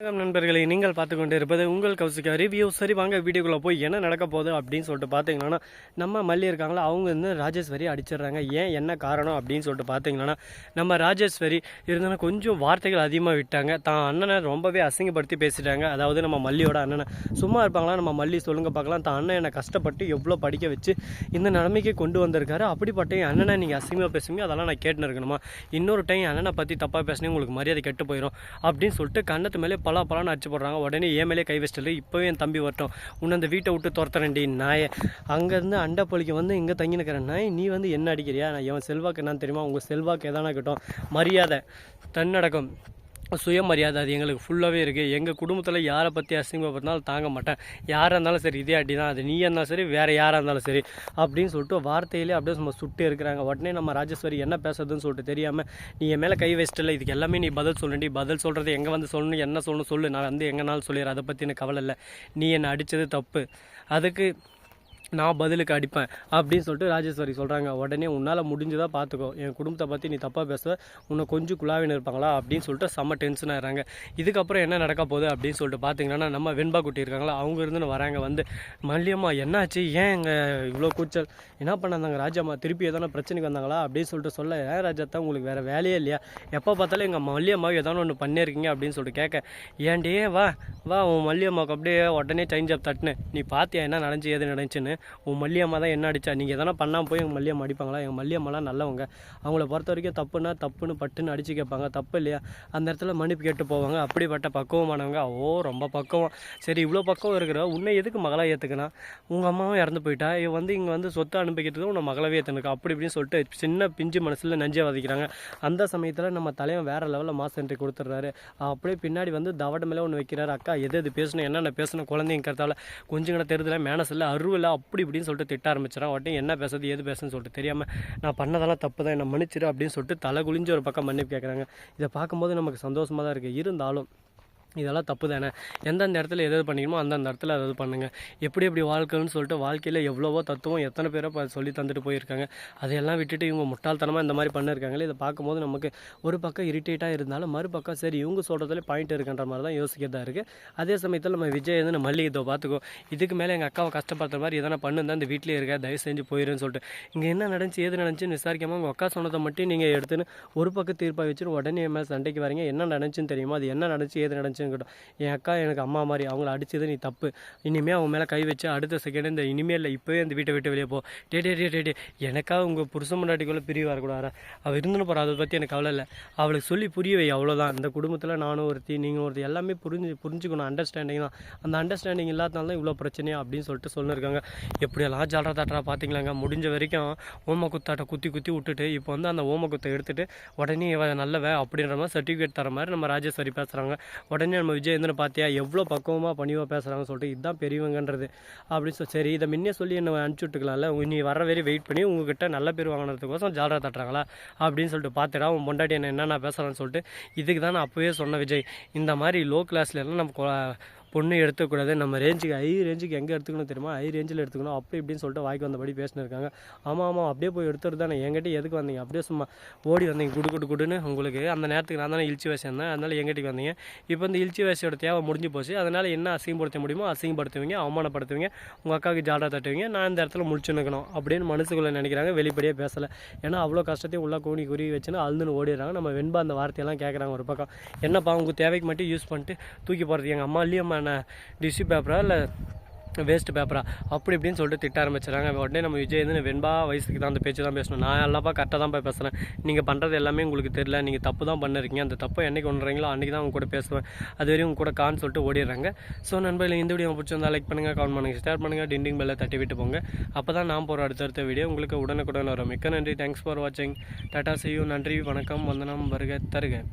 வணக்கம் நண்பர்களை நீங்கள் பார்த்து கொண்டு இருப்பது உங்கள் கௌசிகா ரிவ்யூ சரி வாங்க வீடியோக்குள்ளே போய் என்ன நடக்க போகுது அப்படின்னு சொல்லிட்டு பார்த்தீங்கன்னா நம்ம மல்லி இருக்காங்களா அவங்க வந்து ராஜேஸ்வரி அடிச்சிடுறாங்க. ஏன் என்ன காரணம் அப்படின்னு சொல்லிட்டு பார்த்தீங்கன்னா நம்ம ராஜேஸ்வரி இருந்தாலும் கொஞ்சம் வார்த்தைகள் அதிகமாக விட்டாங்க. தான் அண்ணனை ரொம்பவே அசிங்கப்படுத்தி பேசிட்டாங்க. அதாவது நம்ம மல்லியோட அண்ணனை. சும்மா இருப்பாங்களா? நம்ம மல்லி சொல்லுங்க பார்க்கலாம். தான் அண்ணன் என்னை கஷ்டப்பட்டு எவ்வளோ படிக்க வச்சு இந்த நிலைமைக்கு கொண்டு வந்திருக்காரு. அப்படிப்பட்ட என் அண்ணனை நீங்கள் அசிங்கமாக பேசுங்க அதெல்லாம் நான் கேட்டுன்னு இருக்கணுமா? இன்னொரு டைம் அண்ணனை பற்றி தப்பாக பேசினே உங்களுக்கு மரியாதை கெட்டு போயிடும் அப்படின்னு சொல்லிட்டு கண்ணத்து மேலே பலா பலான்னு அடிச்சு போடுறாங்க. உடனே என் மேலே கை வச்சிட்டு இப்போவே என் தம்பி வரட்டும். உன்னை அந்த வீட்டை விட்டு துரத்துறேன்டி நாயை. அங்கேருந்து அண்டப்பொழிக்கு வந்து இங்கே தங்கி நிற்கிற நாய் நீ வந்து என்ன அடிக்கிறியா? நான் எவன் செல்வாக்கு என்னன்னு தெரியுமா? உங்கள் செல்வாக்கு எதானா கிட்டோம் மரியாதை தன்னடக்கம். சுயமரியாதை அது எங்களுக்கு ஃபுல்லாகவே இருக்குது எங்கள் குடும்பத்தில் யாரை பற்றி அசிங்கப்படுத்தினாலும் தாங்க மாட்டேன். யாராக இருந்தாலும் சரி இதே அடி தான் அது நீ இருந்தாலும் சரி வேறு யாராக இருந்தாலும் சரி அப்படின்னு சொல்லிட்டு வார்த்தையிலே அப்படியே நம்ம சுட்டு இருக்கிறாங்க. உடனே நம்ம ராஜேஸ்வரி என்ன பேசுறதுன்னு சொல்லிட்டு தெரியாமல் நீ என் மேலே கை வச்சிட்டில்ல இதுக்கு எல்லாமே நீ பதில் சொல்லுண்டி பதில் சொல்கிறது எங்கே வந்து சொல்லணும்? என்ன சொல்லணும்? சொல்லு. நான் வந்து எங்கேனாலும் சொல்லிடுறேன். அதை பற்றி எனக்கு கவலை இல்லை. நீ என்னை அடித்தது தப்பு. அதுக்கு நான் பதிலுக்கு அடிப்பேன் அப்படின்னு சொல்லிட்டு ராஜேஸ்வரி சொல்கிறாங்க உடனே உன்னால் முடிஞ்சதாக பார்த்துக்கோ என் குடும்பத்தை பற்றி நீ தப்பாக பேச உன்னை கொஞ்சம் குழாவின்னு இருப்பாங்களா அப்படின்னு சொல்லிட்டு செம்ம டென்ஷன் ஆகிறாங்க இதுக்கப்புறம் என்ன நடக்க போகுது அப்படின்னு சொல்லிட்டு பார்த்தீங்கன்னா நம்ம வெண்பா குட்டி இருக்காங்களா அவங்க இருந்துன்னு வராங்க வந்து. மல்லியம்மா என்னாச்சு? ஏன் இங்கே இவ்வளோ கூச்சல்? என்ன பண்ணாங்க ராஜாம்மா? திருப்பி எதனா பிரச்சனைக்கு வந்தாங்களா அப்படின்னு சொல்லிட்டு சொல்ல ஏன் ராஜாத்தான் உங்களுக்கு வேறு வேலையே இல்லையா? எப்போ பார்த்தாலும் எங்கள் மல்லியம்மா ஏதானு ஒன்று பண்ணியிருக்கீங்க அப்படின்னு சொல்லிட்டு கேட்க ஏன்டே வா வா உன் மல்லியம்மாவுக்கு அப்படியே உடனே சேஞ்ச் அப் தட்டுன்னு. நீ பார்த்தியா என்ன நடந்துச்சு ஏது நடந்துச்சுன்னு? உன் மல்லியம்மா தான் என்ன அடிச்சா? நீங்கள் எதனா பண்ணாமல் போய் எங்கள் மல்லியம்மா அடிப்பாங்களா? எங்கள் மல்லியம்மாலாம் நல்லவங்க. அவங்கள பொறுத்த வரைக்கும் தப்புனா தப்புன்னு பட்டுன்னு அடிச்சு கேட்பாங்க. தப்பு இல்லையா? அந்த இடத்துல மன்னிப்பு கேட்டு போவாங்க. அப்படிப்பட்ட பக்குவமானவங்க. ஓ ரொம்ப பக்குவம். சரி இவ்வளோ பக்குவம் இருக்கிற உன்னை எதுக்கு மகளாக ஏற்றுக்கணும் உங்கள் அம்மாவும் இறந்து போயிட்டா. இவ வந்து இங்கே வந்து சொத்தை அனுப்பிக்கிறதுக்கு உன்னை மகளவே ஏற்றுனுக்கு அப்படி இப்படின்னு சொல்லிட்டு சின்ன பிஞ்சு மனசில் நஞ்சை வதைக்கிறாங்க. அந்த சமயத்தில் நம்ம தலைவன் வேறு லெவலில் மாஸ் என்ட்ரி கொடுத்துட்றாரு. அப்படியே பின்னாடி வந்து தவட மேலே ஒன்று வைக்கிறாரு. அக்கா எது எது பேசணும்? என்னென்ன பேசணும்? குழந்தைங்க கருத்தால. கொஞ்சம் கூட மேனஸ் இல்லை அருவில் அப்படி இப்படின்னு சொல்லிட்டு திட்ட ஆரம்பிச்சிடறான் உடனே என்ன பேசுறது ஏது பேசுன்னு சொல்லிட்டு தெரியாமல் நான் பண்ணதெல்லாம் தப்பு தான் என்ன மன்னிச்சிரு அப்படின்னு சொல்லிட்டு தலை குளிஞ்சு ஒரு பக்கம் மன்னிப்பு கேட்குறாங்க இதை பார்க்கும்போது நமக்கு சந்தோஷமாக தான் இருக்குது இருந்தாலும் இதெல்லாம் தப்பு தானே எந்தெந்த இடத்துல எதாவது பண்ணிக்கணுமோ அந்தந்த இடத்துல அதாவது பண்ணுங்கள் எப்படி எப்படி வாழ்க்கைன்னு சொல்லிட்டு வாழ்க்கையில் எவ்வளவோ தத்துவம் எத்தனை பேரை இப்போ சொல்லி தந்துட்டு போயிருக்காங்க. அதையெல்லாம் விட்டுட்டு இவங்க முட்டாள்தனமாக இந்த மாதிரி பண்ணியிருக்காங்களே இதை பார்க்கும்போது நமக்கு ஒரு பக்கம் இரிட்டேட்டாக இருந்தாலும் மறுபக்கம் சரி இவங்க சொல்கிறதுல பாயிண்ட் இருக்குன்ற மாதிரி தான் யோசிக்கிறதா இருக்குது அதே சமயத்தில் நம்ம விஜய் வந்து நம்ம மல்லிகை இதோ பார்த்துக்கோ. இதுக்கு மேலே எங்கள் அக்காவை கஷ்டப்படுற மாதிரி எதனா பண்ணுந்தா இந்த வீட்டிலே இருக்க தயவு செஞ்சு போயிருன்னு சொல்லிட்டு. இங்கே என்ன நடந்துச்சு ஏது நடந்துச்சுன்னு விசாரிக்காமல் உங்கள் அக்கா சொன்னதை மட்டும் நீங்கள் எடுத்துன்னு ஒரு பக்கம் தீர்ப்பாக வச்சுட்டு உடனே மேலே சண்டைக்கு வரீங்க. என்ன நடந்துச்சுன்னு தெரியுமா? அது என்ன நடந்துச்சு ஏது நடந்துச்சு இருக்கட்டும் என் அக்கா எனக்கு அம்மா மாதிரி அவங்கள அடிச்சது நீ தப்பு. இனிமேல் அவங்க மேலே கை வச்சு அடுத்த செகண்ட் இந்த இனிமேல் இல்லை இப்போவே அந்த வீட்டை விட்டு வெளியே போ. டே டே டே டே டே எனக்காக உங்கள் புருஷன் முன்னாடிக்குள்ளே பிரிவு வரக்கூடாது? அவள் இருந்துன்னு போகிறா அதை பற்றி எனக்கு கவலை இல்லை. அவளுக்கு சொல்லி புரிய வை அவ்வளோதான் இந்த குடும்பத்தில் நானும் ஒருத்தி நீங்கள் ஒருத்தி எல்லாமே புரிஞ்சு புரிஞ்சுக்கணும். அண்டர்ஸ்டாண்டிங் தான். அந்த அண்டர்ஸ்டாண்டிங் இல்லாதனால தான் இவ்வளோ பிரச்சனையா? அப்படின்னு சொல்லிட்டு சொல்லியிருக்காங்க எப்படியெல்லாம் ஜாலரா தாட்டரா பார்த்தீங்களாங்க முடிஞ்ச வரைக்கும் ஓம குத்தாட்டை குத்தி குத்தி விட்டுட்டு இப்போ வந்து அந்த ஓம குத்தை எடுத்துட்டு உடனே இவ நல்லவ அப்படின்ற மாதிரி சர்டிஃபிகேட் தர மாதிரி நம்ம ராஜேஸ்வரி பேசுகிறாங்க உடனே நம்ம விஜயேந்திரன் பார்த்தியா? எவ்வளோ பக்குவமாக பணிவாக பேசுகிறாங்கன்னு சொல்லிட்டு இதுதான் பெரியவங்கன்றது. அப்படின்னு சொல்லி சரி இதை முன்னே சொல்லி என்ன அனுப்பிச்சி விட்டுக்கலாம்ல. நீ வர வரை வெயிட் பண்ணி உங்ககிட்ட நல்ல பேர் வாங்கினதுக்கோசம் ஜாலராக தட்டுறாங்களா? அப்படின்னு சொல்லிட்டு பார்த்துடா உன் பொண்டாட்டி என்ன என்னென்ன பேசுகிறான்னு சொல்லிட்டு. இதுக்கு தான் நான் அப்போவே சொன்ன விஜய். இந்த மாதிரி லோ கிளாஸ்லலாம் நம்ம பொண்ணு எடுத்துக்கூடாது. நம்ம ரேஞ்சுக்கு ஹை ரேஞ்சுக்கு எங்கே எடுத்துக்கணும் தெரியுமா? ஹை ரேஞ்சில் எடுத்துக்கணும். அப்படி இப்படின்னு சொல்லிட்டு வாய்க்கு வந்தபடி பேசினிருக்காங்க. ஆமாம் ஆமாம் அப்படியே போய் எடுத்துட்டு தானே. என்கிட்ட எதுக்கு வந்தீங்க? அப்படியே சும்மா ஓடி வந்தீங்க குடு குடு குடுன்னு உங்களுக்கு. அந்த நேரத்துக்கு நான் தானே இழிச்சி வயசு இருந்தேன். அதனால் எங்கிட்ட வந்தீங்க. இப்போ இந்த இழிச்சி வயசோட தேவை முடிஞ்சு போச்சு. அதனால் என்ன அசிங்கப்படுத்த முடியுமோ அசிங்கப்படுத்துவீங்க அவமானப்படுத்துவீங்க உங்கள் அக்காவுக்கு ஜாடா தட்டுவீங்க. நான் இந்த இடத்துல முடிச்சு நிற்கணும் அப்படின்னு மனசுக்குள்ளே நினைக்கிறாங்க. வெளிப்படையாக பேசலை. ஏன்னா அவ்வளோ கஷ்டத்தையும் உள்ள கூணி குறி வச்சுன்னு அழுதுன்னு ஓடிடுறாங்க. நம்ம வெண்பா அந்த வார்த்தையெல்லாம் கேட்குறாங்க ஒரு பக்கம். என்னப்பா உங்கள் தேவைக்கு மட்டும் யூஸ் பண்ணிட்டு தூக்கி போகிறது எங்கள் அம்மா? இல்லையம்மா என்ன டிஷ்யூ பேப்பரா இல்லை வேஸ்ட் பேப்பரா அப்படி இப்படின்னு சொல்லிட்டு திட்ட ஆரம்பிச்சிடறாங்க. உடனே நம்ம விஜய் வந்து வெண்பா வயசுக்கு தான் அந்த பேச்சு தான் பேசணும். நான் எல்லாப்பா கரெக்டாக தான் போய் பேசுகிறேன் நீங்கள் பண்ணுறது எல்லாமே உங்களுக்கு தெரியல. நீங்கள் தப்பு தான் பண்ணிருக்கீங்க. அந்த தப்பை என்னைக்கு ஒன்றுறீங்களோ அன்றைக்கி தான் உங்க கூட பேசுவேன். அது வரையும் உங்க கூட கான்னு சொல்லிட்டு ஓடிடுறாங்க. ஸோ நண்பர்கள் இந்த வீடியோ பிடிச்சிருந்தா லைக் பண்ணுங்கள் கமெண்ட் பண்ணுங்கள் ஷேர் பண்ணுங்கள் டிண்டிங் பெல்லை தட்டி விட்டு போங்க. அப்போ தான் நான் போகிற அடுத்தடுத்த வீடியோ உங்களுக்கு உடனுக்குடன் வரும். மிக்க நன்றி. தேங்க்ஸ் ஃபார் வாட்சிங் டாட்டா செய்யும் நன்றி. வணக்கம். வந்தனம். வருக. தருக.